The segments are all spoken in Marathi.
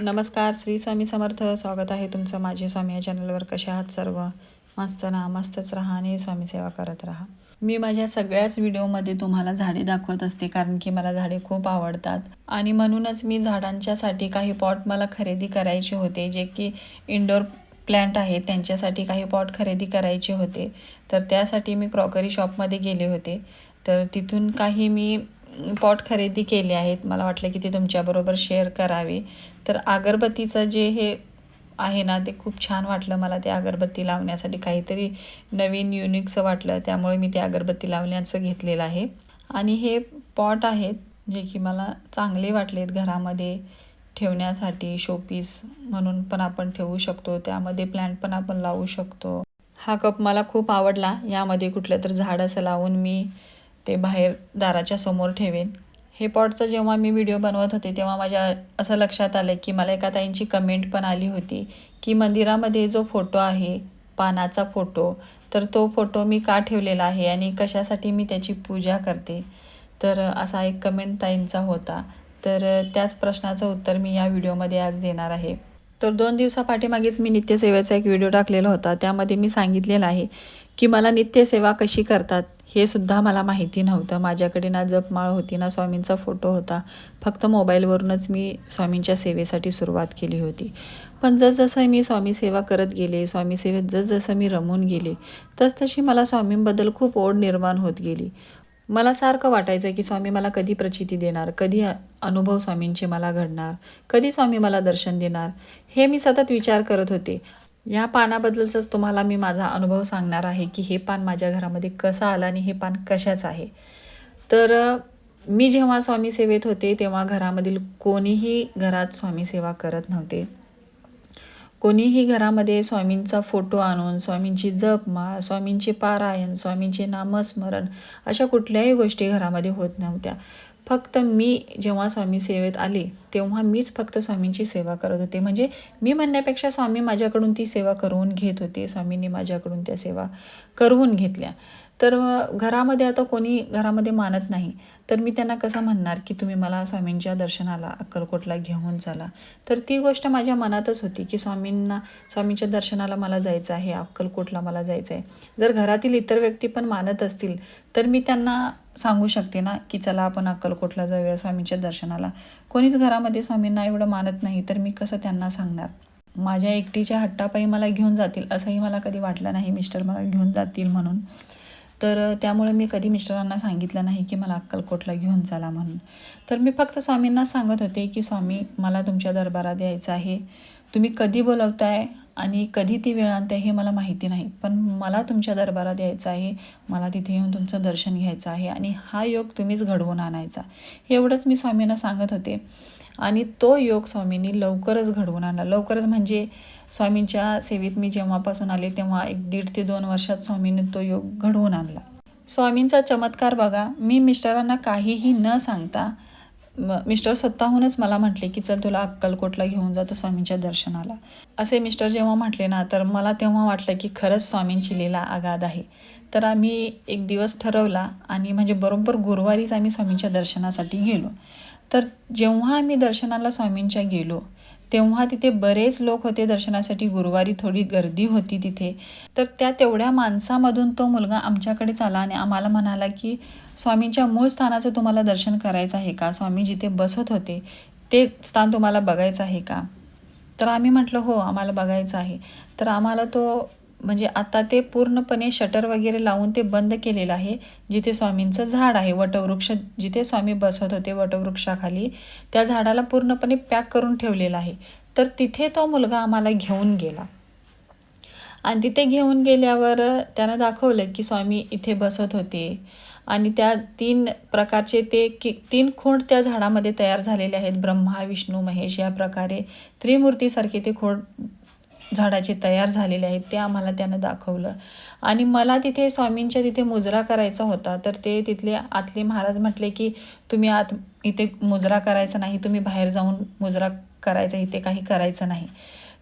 नमस्कार श्री स्वामी समर्थ. स्वागत आहे तुमचं माझे स्वामी या चॅनलवर कशा आहात सर्व? मस्त ना? मस्तच राहा आणि स्वामी सेवा करत राहा. मी माझ्या सगळ्याच व्हिडिओमध्ये तुम्हाला झाडे दाखवत असते कारण की मला झाडे खूप आवडतात. आणि म्हणूनच मी झाडांच्यासाठी काही पॉट मला खरेदी करायचे होते जे की इंडोर प्लॅन्ट आहेत त्यांच्यासाठी काही पॉट खरेदी करायचे होते. तर त्यासाठी मी क्रॉकरी शॉपमध्ये गेले होते. तर तिथून काही मी पॉट खरेदी केले आहेत. मला वाटलं की ते तुमच्याबरोबर शेअर करावे. तर अगरबत्तीचं जे हे आहे ना ते खूप छान वाटलं मला ते अगरबत्ती लावण्यासाठी. काहीतरी नवीन युनिकचं वाटलं. त्यामुळे मी ते अगरबत्ती लावण्याचं घेतलेलं आहे. आणि हे पॉट आहेत जे की मला चांगले वाटलेत घरामध्ये ठेवण्यासाठी. शोपीस म्हणून पण आपण ठेवू शकतो. त्यामध्ये प्लॅन्ट पण आपण लावू शकतो. हा कप मला खूप आवडला. यामध्ये कुठलं तर झाड असं लावून मी ते बाहेर दाराच्या समोर ठेवेन. हे पॉटचं जेव्हा मी व्हिडिओ बनवत होते तेव्हा माझ्या असं लक्षात आलं की मला एका ताईंची कमेंट पण आली होती की मंदिरामध्ये जो फोटो आहे पानाचा फोटो तर तो फोटो मी का ठेवलेला आहे आणि कशासाठी मी त्याची पूजा करते? तर असा एक कमेंट ताईंचा होता. तर त्याच प्रश्नाचं उत्तर मी या व्हिडिओमध्ये आज देणार आहे. तर दोन दिवसापाठीमागेच मी नित्यसेवेचा एक व्हिडिओ टाकलेला होता. त्यामध्ये मी सांगितलेलं आहे की मला नित्यसेवा कशी करतात हे सुद्धा मला माहिती नव्हतं. माझ्याकडे ना जपमाळ होती ना स्वामींचा फोटो होता. फक्त मोबाईलवरूनच मी स्वामींच्या सेवेसाठी सुरुवात केली होती. पण जसजसं मी स्वामी सेवा करत गेले स्वामी सेवेत जसजसं मी रमून गेले तसतशी मला स्वामींबद्दल खूप ओढ निर्माण होत गेली. मला सारखं वाटायचं की स्वामी मला कधी प्रचिती देणार कधी अनुभव स्वामींचे मला घडणार कधी स्वामी मला दर्शन देणार हे मी सतत विचार करत होते. या पानाबद्दलचंच तुम्हाला मी माझा अनुभव सांगणार आहे की हे पान माझ्या घरामध्ये कसं आलं आणि हे पान कशाचं आहे. तर मी जेव्हा स्वामी सेवेत होते तेव्हा घरामधील कोणीही घरात स्वामी सेवा करत नव्हते. कोणीही घरामध्ये स्वामींचा फोटो आणून स्वामींची जपमाळ स्वामींचे पारायण स्वामींचे नामस्मरण अशा कुठल्याही गोष्टी घरामध्ये होत नव्हत्या. फक्त मी जेव्हा स्वामी सेवेत आले तेव्हा मीच फक्त स्वामींची सेवा करत होते. म्हणजे मी म्हणण्यापेक्षा स्वामी माझ्याकडून ती सेवा करून घेत होते. स्वामींनी माझ्याकडून त्या सेवा करवून घेतल्या. तर घरामध्ये आता कोणी घरामध्ये मानत नाही. तर मी त्यांना कसं म्हणणार की तुम्ही मला स्वामींच्या दर्शनाला अक्कलकोटला घेऊन चला. तर ती गोष्ट माझ्या मनातच होती की स्वामींना स्वामींच्या दर्शनाला मला जायचं आहे अक्कलकोटला मला जायचं आहे जर घरातील इतर व्यक्ती पण मानत असतील तर मी त्यांना सांगू शकते ना की चला आपण अक्कलकोटला जाऊया स्वामींच्या दर्शनाला. कोणीच घरामध्ये स्वामींना एवढं मानत नाही तर मी कसं त्यांना सांगणार? माझ्या एकटीच्या हट्टापायी मला घेऊन जातील असंही मला कधी वाटलं नाही मिस्टर मला घेऊन जातील म्हणून. तर त्यामुळे मी कधी मिस्टरांना सांगितलं नाही की मला अक्कलकोटला घेऊन चला म्हणून. तर मी फक्त स्वामींना सांगत होते की स्वामी मला तुमच्या दरबारात यायचं आहे. तुम्ही कधी बोलवताय? आणि कधी ती वेळ आणते हे मला माहिती नाही. पण मला तुमच्या दरबारात यायचं आहे मला तिथे येऊन तुमचं दर्शन घ्यायचं आहे आणि हा योग तुम्हीच घडवून आणायचा. एवढंच मी स्वामींना सांगत होते. आणि तो योग स्वामींनी लवकरच घडवून आणला. लवकरच म्हणजे स्वामींच्या सेवेत मी जेव्हापासून आले तेव्हा एक दीड ते दोन वर्षात स्वामींनी तो योग घडवून आणला. स्वामींचा चमत्कार बघा मी मिस्टरांना काहीही न सांगता म- मिस्टर स्वतःहूनच मला म्हटले की चल तुला अक्कलकोटला घेऊन जातो स्वामींच्या दर्शनाला. असे मिस्टर जेव्हा म्हटले ना तर मला तेव्हा वाटलं की खरंच स्वामींची लीला आगाध आहे. तर आम्ही एक दिवस ठरवला आणि म्हणजे बरोबर गुरुवारीच आम्ही स्वामींच्या दर्शनासाठी गेलो. तर जेव्हा आम्ही दर्शनाला स्वामींच्या गेलो तेव्हा तिथे बरेच लोक होते दर्शनासाठी. गुरुवारी थोडी गर्दी होती तिथे. तर त्या तेवढ्या माणसामधून तो मुलगा आमच्याकडेच आला आणि आम्हाला म्हणाला की स्वामींच्या मूळ स्थानाचं तुम्हाला दर्शन करायचं आहे का? स्वामी जिथे बसत होते ते स्थान तुम्हाला बघायचं आहे का? तर आम्ही म्हटलं हो आम्हाला बघायचं आहे. तर आम्हाला तो म्हणजे आता ते पूर्णपणे शटर वगैरे लावून ते बंद केलेलं आहे जिथे स्वामींचं झाड आहे वटवृक्ष जिथे स्वामी बसत होते वटवृक्षाखाली त्या झाडाला पूर्णपणे पॅक करून ठेवलेलं आहे. तर तिथे तो मुलगा आम्हाला घेऊन गेला. आणि तिथे घेऊन गेल्यावर त्यानं दाखवलं की स्वामी इथे बसत होते. आणि त्या तीन प्रकारचे ते की तीन खोड त्या झाडामध्ये तयार झालेले आहेत. ब्रह्मा विष्णू महेश या प्रकारे त्रिमूर्तीसारखे ते खोड झाडाचे तयार झालेले आहेत. ते आम्हाला त्यानं दाखवलं. आणि मला तिथे स्वामींच्या तिथे मुजरा करायचा होता. तर ते तिथले आतले महाराज म्हटले की तुम्ही आत इथे मुजरा करायचा नाही. तुम्ही बाहेर जाऊन मुजरा करायचा इथे काही करायचं नाही.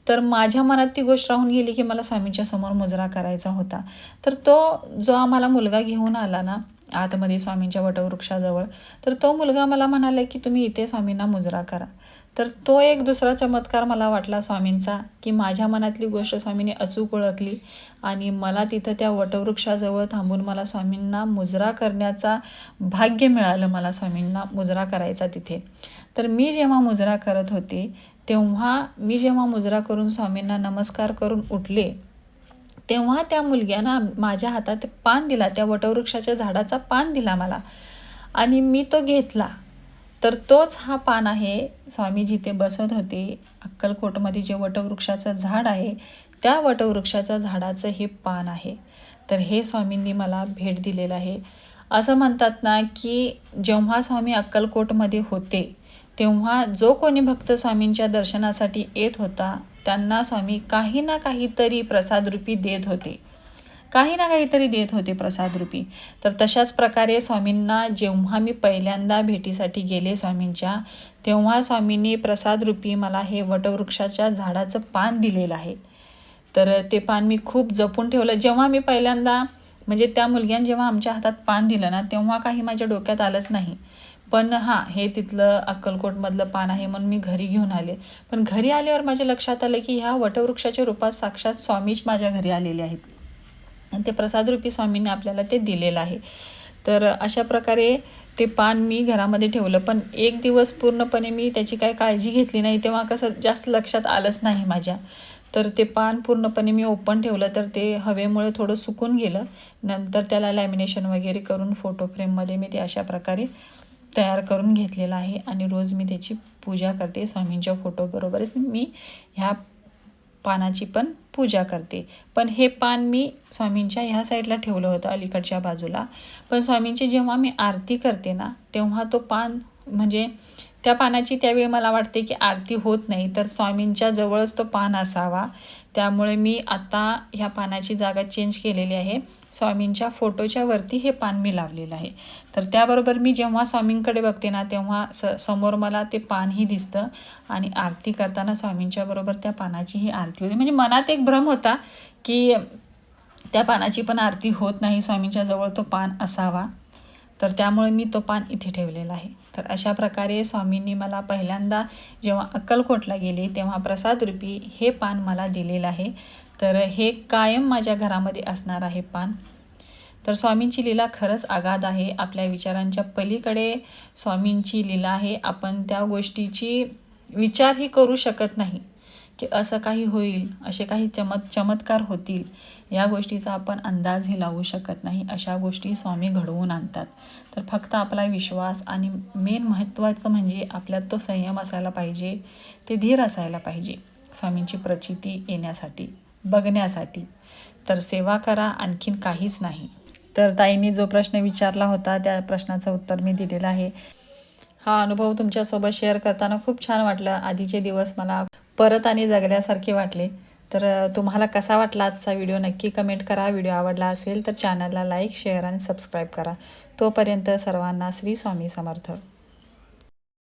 तर माझ्या मनात ती गोष्ट राहून गेली की मला स्वामींच्या समोर मुजरा करायचा होता. तर तो जो आम्हाला मुलगा घेऊन आला ना आतमध्ये स्वामींच्या वटवृक्षाजवळ. तर तो मुलगा मला म्हणाला की तुम्ही इथे स्वामींना मुजरा करा. तर तो एक दुसरा चमत्कार मला वाटला स्वामींचा की माझ्या मनातली गोष्ट स्वामींनी अचूक ओळखली आणि मला तिथं त्या वटवृक्षाजवळ थांबून मला स्वामींना मुजरा करण्याचा भाग्य मिळालं मला स्वामींना मुजरा करायचा तिथे. तर मी जेव्हा मुजरा करत होते तेव्हा मी जेव्हा मुजरा करून स्वामींना नमस्कार करून उठले तेव्हा त्या मुलग्यानं माझ्या हातात पान दिला त्या वटवृक्षाच्या झाडाचा पान दिला मला. आणि मी तो घेतला. तर तोच हा पान आहे स्वामी जिथे बसत होते अक्कलकोटमध्ये जे वटवृक्षाचं झाड आहे त्या वटवृक्षाच्या झाडाचं हे पान आहे. तर हे स्वामींनी मला भेट दिलेलं आहे. असं म्हणतात ना की जेव्हा स्वामी अक्कलकोटमध्ये होते तेव्हा जो कोणी भक्त स्वामींच्या दर्शनासाठी येत होता त्यांना स्वामी काही ना काहीतरी प्रसादरूपी देत होते. काही ना काहीतरी देत होते प्रसादरूपी. तर तशाच प्रकारे स्वामींना जेव्हा मी पहिल्यांदा भेटीसाठी गेले स्वामींच्या तेव्हा स्वामींनी प्रसादरूपी मला हे वटवृक्षाच्या झाडाचं पान दिलेलं आहे. तर ते पान मी खूप जपून ठेवलं. जेव्हा मी पहिल्यांदा म्हणजे त्या मुलग्याने जेव्हा आमच्या हातात पान दिलं ना तेव्हा काही माझ्या डोक्यात आलंच नाही. पण हां हे तिथलं अक्कलकोटमधलं पान आहे म्हणून मी घरी घेऊन आले. पण घरी आल्यावर माझ्या लक्षात आलं की ह्या वटवृक्षाच्या रूपात साक्षात स्वामीच माझ्या घरी आलेले आहेत. आणि ते प्रसादरूपी स्वामींनी आपल्याला ते दिलेलं आहे. तर अशा प्रकारे ते पान मी घरामध्ये ठेवलं. पण एक दिवस पूर्णपणे मी त्याची काय काळजी घेतली नाही तेव्हा कसं जास्त लक्षात आलंच नाही माझ्या. तर ते पान पूर्णपणे मी ओपन ठेवलं तर ते हवेमुळे थोडं सुकून गेलं. नंतर त्याला लॅमिनेशन वगैरे करून फोटो फ्रेममध्ये मी ते अशा प्रकारे तयार करून घेतलेलं आहे आणि रोज मी त्याची पूजा करते. स्वामींच्या फोटोबरोबरच मी ह्या पानाची पण पूजा करते. पण हे पान मी स्वामींच्या ह्या साईडला ठेवलं होतं अलीकडच्या बाजूला. पण स्वामींची जेव्हा मी आरती करते ना तेव्हा तो पान म्हणजे त्या पानाची त्यावेळी मला वाटते की आरती होत नाही तर स्वामींच्या जवळच तो पान असावा. त्यामुळे मी आता ह्या पानाची जागा चेंज केलेली आहे. स्वामींच्या फोटोच्या वरती हे पान मी लावलेलं आहे. तर त्याबरोबर मी जेव्हा स्वामींकडे बघते ना तेव्हा स समोर मला ते पानही दिसतं. आणि आरती करताना स्वामींच्या बरोबर त्या पानाचीही आरती होती. म्हणजे मनात एक भ्रम होता की त्या पानाची पण आरती होत नाही स्वामींच्या जवळ तो पान असावा. तर त्यामुळे मी तो पान इथे ठेवलेला आहे. तर अशा प्रकारे स्वामींनी मला पहिल्यांदा जेव्हा अक्कलकोटला गेले तेव्हा प्रसादरूपी हे पान मला दिलेलं आहे. तर हे कायम माझ्या घरामध्ये असणार आहे पान. तर स्वामींची लीला खरंच आगाध आहे. आपल्या विचारांच्या पलीकडे स्वामींची लीला आहे. आपण त्या गोष्टीची विचारही करू शकत नाही. की असं काही होईल असे काही चमत् चमत्कार होतील या गोष्टीचा आपण अंदाजही लावू शकत नाही अशा गोष्टी स्वामी घडवून आणतात. तर फक्त आपला विश्वास आणि मेन महत्त्वाचं म्हणजे आपल्यात तो संयम असायला पाहिजे ते धीर असायला पाहिजे स्वामींची प्रचिती येण्यासाठी बघण्यासाठी. तर सेवा करा आणखीन काहीच नाही. तर ताईंनी जो प्रश्न विचारला होता त्या प्रश्नाचं उत्तर मी दिलेलं आहे. हा अनुभव तुमच्यासोबत शेअर करताना खूप छान वाटलं. आधीचे दिवस मला परत आणि जगल्यासारखे वाटले. तर तुम्हाला कसा वाटला आजचा व्हिडिओ? नक्की कमेंट करा. व्हिडिओ आवडला असेल तर चॅनलला लाईक शेअर आणि सबस्क्राईब करा. तोपर्यंत सर्वांना श्री स्वामी समर्थ.